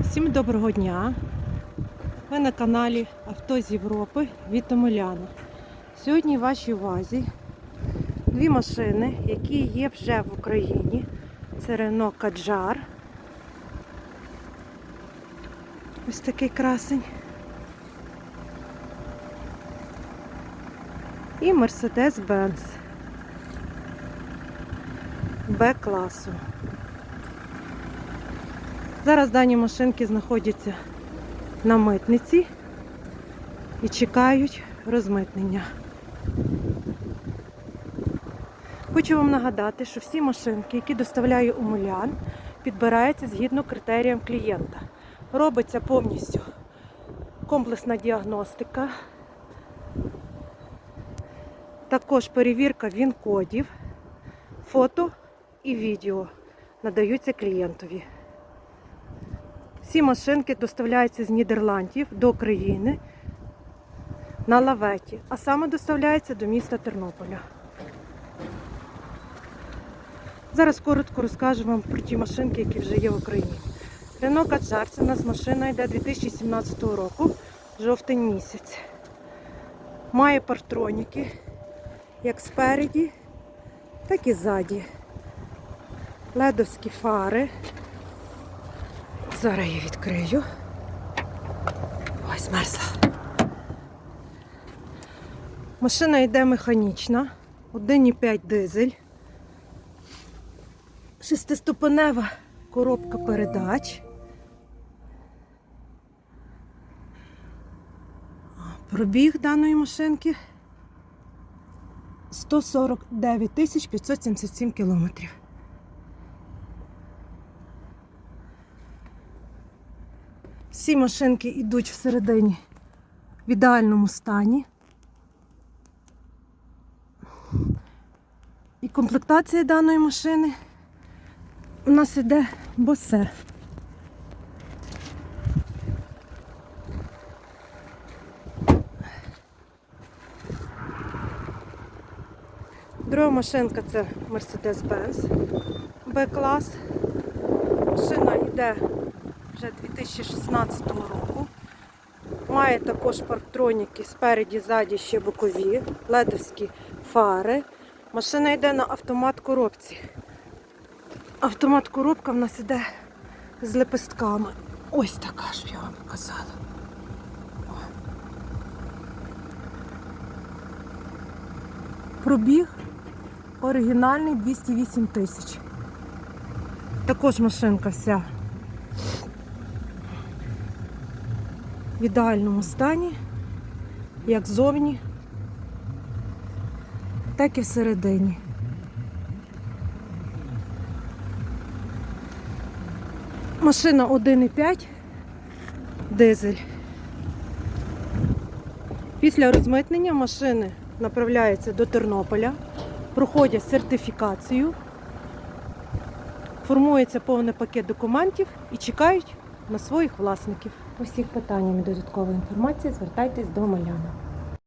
Всім доброго дня! Ви на каналі Авто з Європи від Омеляна. Сьогодні в вашій увазі дві машини, які є вже в Україні. Це Renault Kadjar. Ось такий красень. І Mercedes-Benz Б-класу. Зараз дані машинки знаходяться на митниці і чекають розмитнення. Хочу вам нагадати, що всі машинки, які доставляю у Мулян, підбираються згідно критеріям клієнта. Робиться повністю комплексна діагностика, також перевірка він-кодів, фото і відео надаються клієнтові. Всі машинки доставляються з Нідерландів до країни на лаветі, а саме доставляються до міста Тернополя. Зараз коротко розкажу вам про ті машинки, які вже є в Україні. Renault Kadjar, це у нас машина йде 2017 року, жовтень місяць. Має партроніки як спереді, так і ззаді. Ледовські фари. Зараз я відкрию. Ой, змерзла. Машина йде механічна, 1,5 дизель. Шестиступенева коробка передач. Пробіг даної машинки 149 577 кілометрів. Всі машинки йдуть всередині в ідеальному стані. І комплектація даної машини у нас іде босе. Друга машинка це Mercedes-Benz B-клас. Машина йде вже 2016 року. Має також парктроніки спереді, ззаді ще бокові, ледовські фари. Машина йде на автомат коробці. Автомат коробка в нас іде з лепестками. Ось така ж я вам показала. О. Пробіг оригінальний 208 тисяч. Також машинка вся в ідеальному стані, як зовні, так і всередині. Машина 1,5 дизель. Після розмитнення машини направляються до Тернополя, проходять сертифікацію, формується повний пакет документів і чекають на своїх власників. Усіх питанням і додаткової інформації звертайтесь до Маляна.